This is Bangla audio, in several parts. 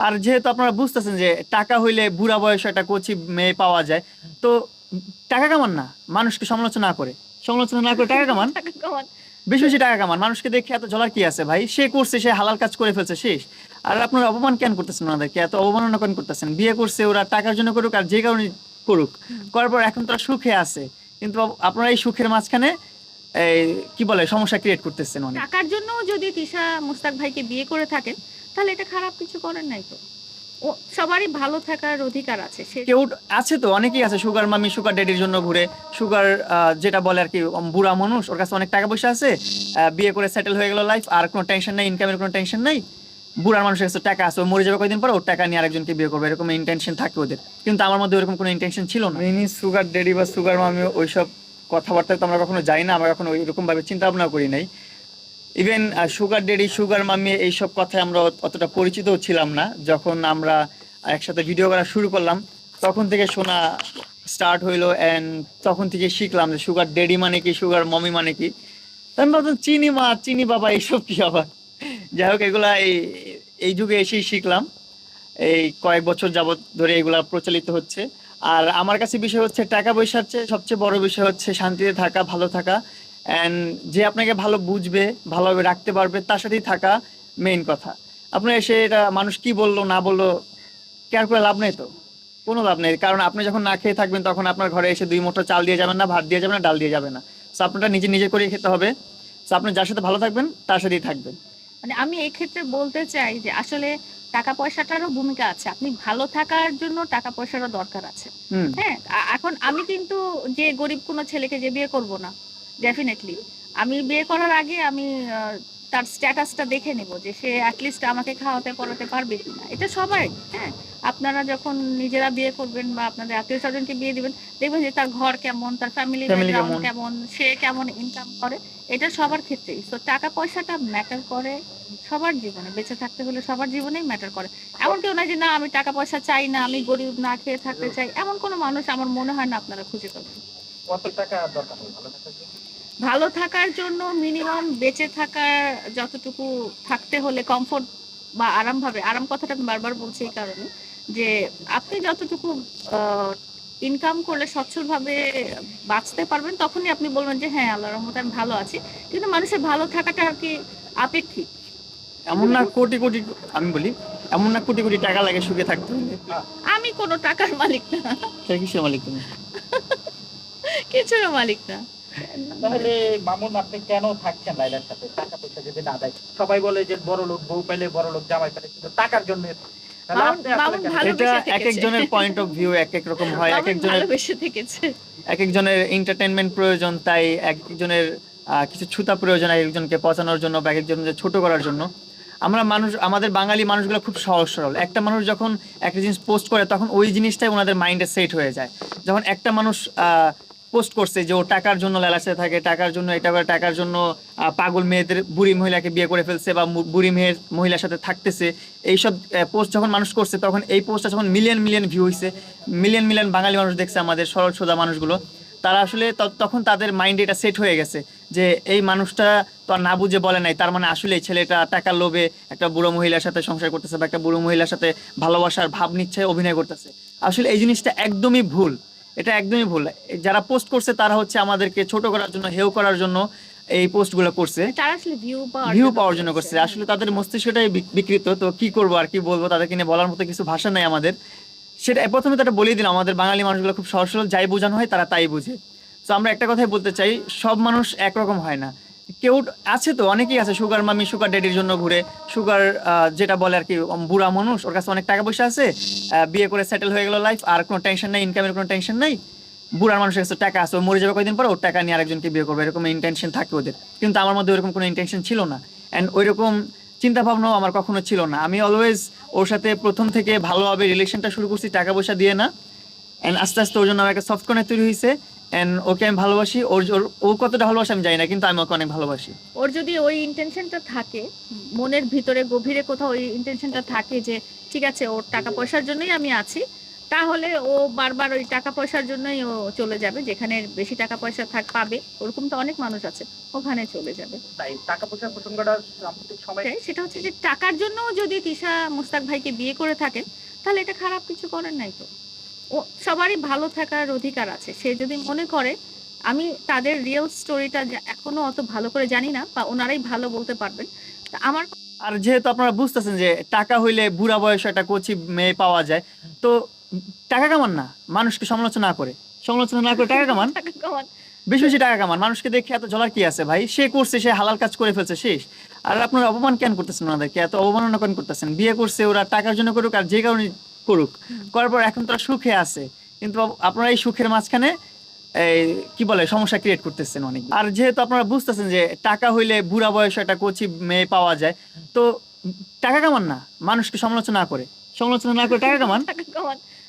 আর যেহেতু আপনারা বুঝতেছেন যে টাকা হইলে বুড়া বয়সে একটা কচি মেয়ে পাওয়া যায় তো টাকা কামান না মানুষকে সমালোচনা করে। সমালোচনা না করে টাকা কামান। বেশি বেশি টাকা কামান। মানুষকে দেখে এত জ্বলার কি আছে ভাই? সে করছে সে হালাল কাজ করে ফেলছে শেষ। আর আপনারা অপমান কেন করতেছেন ওনাদেরকে? এত অবমাননা কেন করতেছেন। বিয়ে করছে ওরা টাকার জন্য করুক আর যে কারণে করুক। করার পর এখন তারা সুখে আছে। কিন্তু আপনারা এই সুখের মাঝখানে এই কি বলে সমস্যা ক্রিয়েট করতেছেন টাকার জন্য যদি তিশা মুস্তাক ভাইকে বিয়ে করে থাকেন তাহলে এটা খারাপ কিছু করেন নাই তো। ও সবারই ভালো থাকার অধিকার আছে সে কেউ আছে তো অনেকেই আছে সুগার মামি সুগার ড্যাডির জন্য ঘুরে। সুগার যেটা বলে আর কি বুড়া মানুষ ওর কাছে অনেক টাকা পয়সা আছে বিয়ে করে সেটেল হয়ে গেল লাইফ আর কোনো টেনশন নেই ইনকামের কোনো টেনশন নেই। বুড়ার মানুষের কাছে টাকা আছে ও মরে যাবে কয়দিন পর ওর টাকা নিয়ে আরেকজনকে বিয়ে করবে এরকম ইন্টেনশন থাকে ওদের। কিন্তু আমার মধ্যে ওরকম কোনো ইন্টেনশন ছিল না। মিনি সুগার ড্যাডি বা সুগার মামি ওইসব কথাবার্তা তো আমরা কখনো যাই না আমরা কখনো ওইরকম ভাবে চিন্তা ভাবনা করি নাই। ইভেন সুগার ডেডি সুগার মামি এইসব কথায় আমরা অতটা পরিচিতও ছিলাম না। যখন আমরা একসাথে ভিডিও করা শুরু করলাম, তখন থেকে শোনা স্টার্ট হইল অ্যান্ড তখন থেকে শিখলাম যে সুগার ডেডি মানে কি সুগার মমি মানে কি। আমি ভাবতাম, চিনি মা, চিনি বাবা, এইসব কি আবার? যাই হোক, এগুলা এই এই যুগে এসেই শিখলাম। এই কয়েক বছর যাবৎ ধরে এগুলা প্রচলিত হচ্ছে। আর আমার কাছে বিষয় হচ্ছে, টাকা পয়সার চেয়ে সবচেয়ে বড় বিষয় হচ্ছে শান্তিতে থাকা, ভালো থাকা। অ্যান্ড যে আপনাকে ভালো বুঝবে ভালোভাবে রাখতে পারবে তার সাথেই থাকা মেইন কথা। আপনার এসে এটা মানুষ কি বলল না বলল কেয়ার করে লাভ নেই তো? কোনো লাভ নেই। কারণ আপনি যখন না খেয়ে থাকবেন তখন আপনার ঘরে এসে দুই মোটা চাল দিয়ে যাবেন না ভাত দিয়ে যাবেন না ডাল দিয়ে যাবে না। সো আপনারটা নিজে নিজে করে খেতে হবে। সো আপনি যার সাথে ভালো থাকবেন তার সাথেই থাকবেন। মানে আমি এই ক্ষেত্রে বলতে চাই যে আসলে টাকা পয়সাটারও ভূমিকা আছে। আপনি ভালো থাকার জন্য টাকা পয়সারও দরকার আছে। হ্যাঁ এখন আমি কিন্তু যে গরিব কোনো ছেলেকে যে বিয়ে করব না ডেফিনেটলি আমি বিয়ে করার আগে আমি আহ, তার স্ট্যাটাসটা দেখে নেব যে সে অ্যাটলিস্ট আমাকে খাওয়াতে পড়াতে পারবে কিনা। এটা সবাই হ্যাঁ? আপনারা যখন নিজেরা বিয়ে করবেন বা আপনাদের আত্মীয় স্বজনকে বিয়ে দিবেন দেখবেন যে তার ঘর কেমন তার ফ্যামিলি ব্যাকগ্রাউন্ড কেমন। সে কেমন ইনকাম করে এটা সবার ক্ষেত্রেই। তো টাকা পয়সাটা ম্যাটার করে সবার জীবনে। বেঁচে থাকতে হলে সবার জীবনেই ম্যাটার করে। এমন কেউ না যে না আমি টাকা পয়সা চাই না আমি গরিব না খেয়ে থাকতে চাই এমন কোনো মানুষ আমার মনে হয় না আপনারা খুঁজে পাবেন। কত টাকা দরকার? ভালো থাকার জন্য? মিনিমাম বেঁচে থাকার যতটুকু থাকতে হলে কমফোর্ট বা আরাম ভাবে আরাম কথাটা আমি বারবার বলছি এই কারণে যে আপনি যতটুকু ইনকাম করলে সচ্ছলভাবে বাঁচতে পারবেন তখনই আপনি বলবেন যে হ্যাঁ আল্লাহ রহমত আমি ভালো আছি। কিন্তু মানুষের ভালো থাকাটা আর কি আপেক্ষিক। এমন না কোটি কোটি আমি বলি এমন না কোটি কোটি টাকা লাগে সুখে থাকতে হলে। আমি কোনো টাকার মালিক না। কিসের মালিক তুমি? কিছুরও মালিক না? তাহলে মামুন আপনি কেন থাকছেন লাইলার সাথে? টাকা পয়সা যদি না দেয় সবাই বলে যে বড় লোক বউ পেলে বড় লোক জামাই পেলে কিন্তু টাকার জন্য এটা এক একজনের পয়েন্ট অফ ভিউ এক এক রকম হয় এক একজনের এক একজনের এন্টারটেনমেন্ট প্রয়োজন তাই এক একজনের আহ, কিছু ছুতা প্রয়োজন এক একজনকে পচানোর জন্য বা এক একজনকে ছোট করার জন্য। আমরা মানুষ আমাদের বাঙালি মানুষগুলো খুব সহজ সরল। একটা মানুষ যখন একটা জিনিস পোস্ট করে তখন ওই জিনিসটাই ওনাদের মাইন্ডে সেট হয়ে যায়। যখন একটা মানুষ পোস্ট করছে যে ও টাকার জন্য লালাসে থাকে, টাকার জন্য এটা করে টাকার জন্য পাগল মেয়েদের, বুড়ি মহিলাকে বিয়ে করে ফেলছে বা বুড়ি মেয়ের মহিলার সাথে থাকতেছে। এইসব পোস্ট যখন মানুষ করছে, তখন এই পোস্টটা যখন মিলিয়ন মিলিয়ন ভিউ হয়েছে মিলিয়ন মিলিয়ন বাঙালি মানুষ দেখছে আমাদের, সরল সোজা মানুষগুলো, তারা আসলে তখন তাদের মাইন্ডে এটা সেট হয়ে গেছে যে এই মানুষটা তো আর না বুঝে বলে নাই, তার মানে আসলে ছেলেটা টাকার লোভে একটা বুড়ো মহিলার সাথে সংসার করতেছে বা একটা বুড়ো মহিলার সাথে ভালোবাসার ভাব নিচ্ছে, অভিনয় করতেছে। আসলে এই জিনিসটা একদমই ভুল। এটা একদমই ভুল। যারা পোস্ট করছে তারা হচ্ছে আমাদেরকে ছোট করার জন্য হেউ করার জন্য এই পোস্টগুলো করছে। তারা আসলে ভিউ পাওয়ার ভিউ পাওয়ার জন্য করছে। আসলে তাদের মস্তিষ্কটাই বিকৃত তো কি করব আর কি বলব তাদেরকে নিয়ে বলার মতো কিছু ভাষা নাই আমাদের। সেটা প্রথমে তো এটা বলেই দিলাম আমাদের বাঙালি মানুষগুলো খুব সহজ সরল যাই বোঝানো হয় তারা তাই বুঝে। তো আমরা একটা কথাই বলতে চাই সব মানুষ একরকম হয় না। কেউ আছে তো? অনেকেই আছে, সুগার মামি, সুগার ড্যাডির জন্য ঘুরে। সুগার যেটা বলে আর কি বুড়া মানুষ, ওর কাছে অনেক টাকা পয়সা আছে বিয়ে করে সেটেল হয়ে গেল লাইফ আর কোনো টেনশন নাই ইনকামের কোনো টেনশন নাই। বুড়ার মানুষের কাছে টাকা আছে, ও মরে যাবে কয়দিন পর ওর টাকা নিয়ে আরেকজনকে বিয়ে করবে, এরকম ইন্টেনশন থাকে ওদের। কিন্তু আমার মধ্যে ওরকম কোনো ইন্টেনশন ছিল না। অ্যান্ড ওইরকম চিন্তা ভাবনাও আমার কখনো ছিল না। আমি অলওয়েজ ওর সাথে প্রথম থেকে ভালোভাবে রিলেশনটা শুরু করছি, টাকা পয়সা দিয়ে না। অ্যান্ড আস্তে আস্তে ওর জন্য আমার একটা সফট কর্নার তৈরি হয়েছে অ্যান্ড ওকে আমি ভালোবাসি ওর ওর- ও কতটা ভালোবাসে আমি জানি না কিন্তু আমি ওকে অনেক ভালোবাসি। ওর যদি ওই ইন্টেনশনটা থাকে মনের ভিতরে গভীরে কোথাও ওই ইন্টেনশনটা থাকে যে ঠিক আছে ওর টাকা পয়সার জন্যই আমি আছি তাহলে ও বারবার ওই টাকা পয়সার জন্যই ও চলে যাবে যেখানে বেশি টাকা পয়সা থাক পাবে। ওরকম তো অনেক মানুষ আছে ওখানে চলে যাবে। তাই টাকা পয়সার প্রসঙ্গটা সাম্প্রতিক সময় তাই সেটা হচ্ছে যে টাকার জন্য যদি তিশা মুস্তাক ভাইকে বিয়ে করে থাকেন তাহলে এটা খারাপ কিছু করেন নাই তো। সবারই ভালো থাকার অধিকার আছে। সে যদি মনে করে আমি তাদের রিয়েল স্টোরিটা এখনও অত ভালো করে জানি না বা ওনারাই ভালো বলতে পারবেন আমার আর যেহেতু আপনারা বুঝতেছেন যে টাকা হইলে বুড়া বয়সে একটা কচি মেয়ে পাওয়া যায় তো টাকা কামান না মানুষকে সমালোচনা করে। সমালোচনা না করে টাকা কামান। টাকা কামান। বেশি বেশি টাকা কামান। মানুষকে দেখে এত জ্বলার কি আছে ভাই? সে করছে সে হালাল কাজ করে ফেলছে শেষ। আর আপনারা অপমান কেন করতেছেন ওনাদেরকে? এত অবমাননা কেন করতেছেন। বিয়ে করছে ওরা টাকার জন্য করুক আর যে কারণে করুক। করার পর এখন তারা সুখে আছে। কিন্তু আপনারা এই সুখের মাঝখানে এই কি বলে সমস্যা ক্রিয়েট করতেছেন অনেক আর যেহেতু আপনারা বুঝতেছেন যে টাকা হইলে বুড়া বয়সে একটা কচি মেয়ে পাওয়া যায় তো টাকা কামান না। মানুষকে সমালোচনা করে। সমালোচনা না করে টাকা কামান।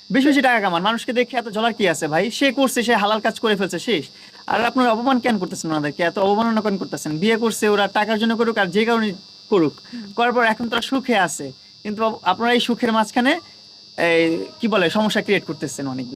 বেশি বেশি টাকা কামান। মানুষকে দেখে এত জ্বলার কি আছে ভাই? সে করছে সে হালাল কাজ করে ফেলছে শেষ। আর আপনারা অপমান কেন করতেছেন ওনাদেরকে? এত অবমাননা কেন করতেছেন। বিয়ে করছে ওরা টাকার জন্য করুক আর যে কারণে করুক। করার পর এখন তারা সুখে আছে। কিন্তু আপনারা এই সুখের মাঝখানে কি বলে সমস্যা ক্রিয়েট করতেছেন অনেক